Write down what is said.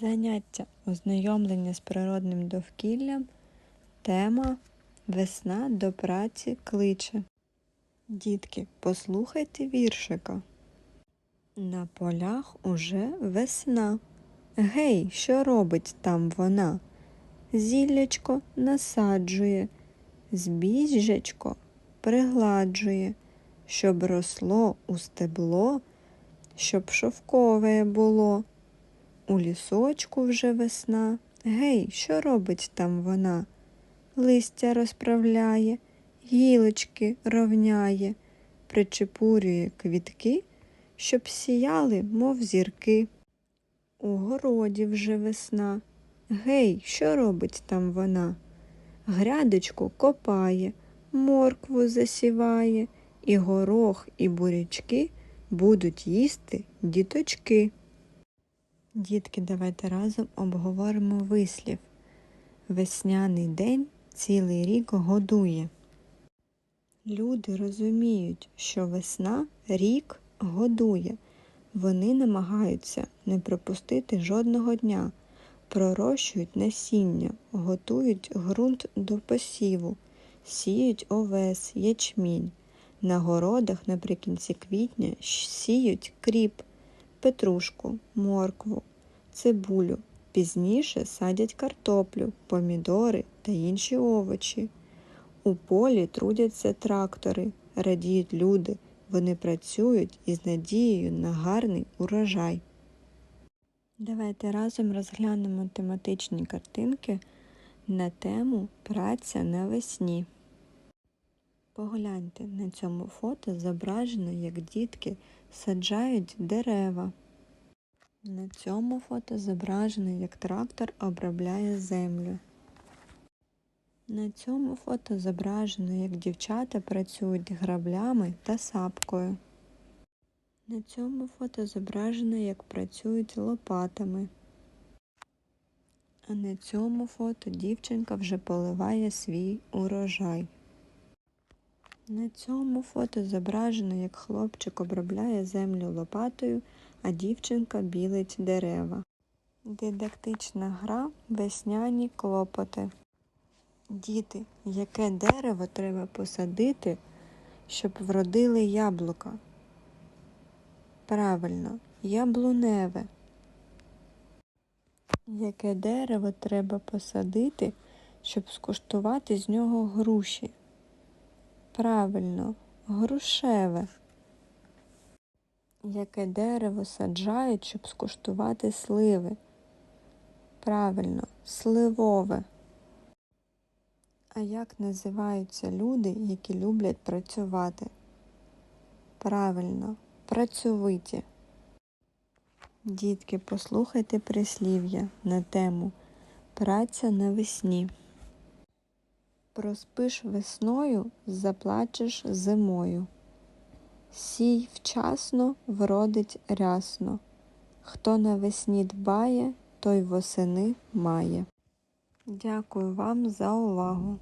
Заняття ознайомлення з природним довкіллям. Тема Весна до праці кличе. Дітки, послухайте віршика. На полях уже весна. Гей, що робить там вона? Зіллячко насаджує, збіжжячко пригладжує, щоб росло у стебло, щоб шовкове було. У лісочку вже весна. Гей, що робить там вона? Листя розправляє, гілочки ровняє, причепурює квітки, щоб сіяли, мов зірки. У городі вже весна. Гей, що робить там вона? Грядочку копає, моркву засіває, і горох, і бурячки будуть їсти діточки. Дітки, давайте разом обговоримо вислів. Весняний день цілий рік годує. Люди розуміють, що весна рік годує. Вони намагаються не пропустити жодного дня, пророщують насіння, готують ґрунт до посіву, сіють овес, ячмінь. На городах наприкінці квітня сіють кріп, петрушку, моркву, цибулю. Пізніше садять картоплю, помідори та інші овочі. У полі трудяться трактори, радіють люди. Вони працюють із надією на гарний урожай. Давайте разом розглянемо тематичні картинки на тему Праця навесні. Погляньте, на цьому фото зображено, як дітки саджають дерева. На цьому фото зображено, як трактор обробляє землю. На цьому фото зображено, як дівчата працюють граблями та сапкою. На цьому фото зображено, як працюють лопатами. А на цьому фото дівчинка вже поливає свій урожай. На цьому фото зображено, як хлопчик обробляє землю лопатою, а дівчинка білить дерева. Дидактична гра Весняні клопоти. Діти, яке дерево треба посадити, щоб вродили яблука? Правильно, яблуневе. Яке дерево треба посадити, щоб скуштувати з нього груші? Правильно, грушеве. Яке дерево саджають, щоб скуштувати сливи? Правильно, сливове. А як називаються люди, які люблять працювати? Правильно, працьовиті. Дітки, послухайте прислів'я на тему Праця навесні. Проспиш весною, заплачеш зимою. Сій вчасно вродить рясно. Хто навесні дбає, той восени має. Дякую вам за увагу.